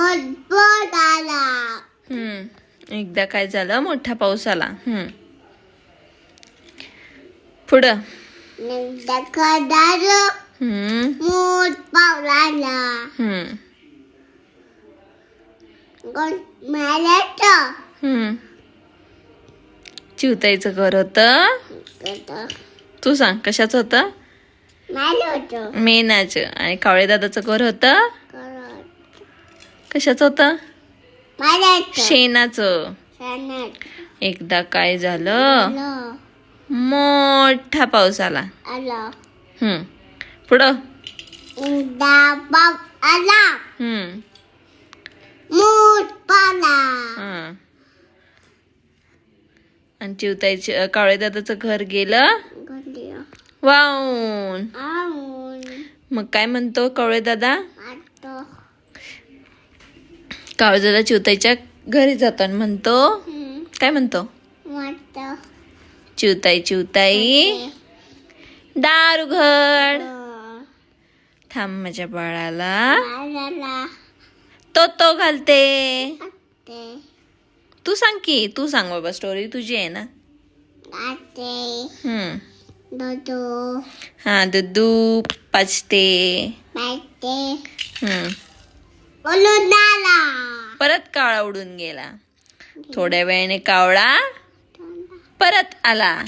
आला. हम्म. एकदा काय झालं? मोठा पाऊस आला. हम्म. पुढं. हम्म. मोठ पाऊस आला. हम्म. मला हम्म. चिवताईचं घर होतं. तू सांग कशाचं होतं? मेनाचं. आणि कावळे दादाचं घर होतं? कशाचं होतं? शेणाचं. एकदा काय झालं? मोठा पाऊस आला. आलं. हम्म. पुढं? हम्म. हा. आणि चिवताईचे कावळे दादाचं घर गेलं? वाऊन मग काय म्हणतो कावळे दादा? दादा चिवताईच्या घरी जातो आणि म्हणतो काय म्हणतो? चिवताई चिवताई दारू घड. थांब माझ्या बाळाला. तो तो घालते. तू सांग की तू सांग बाबा स्टोरी तुझी आहे ना? दोदो. हा दुधू पाचते. हम्म. परत कावळा उडून गेला. थोड्या वेळाने कावळा परत आला.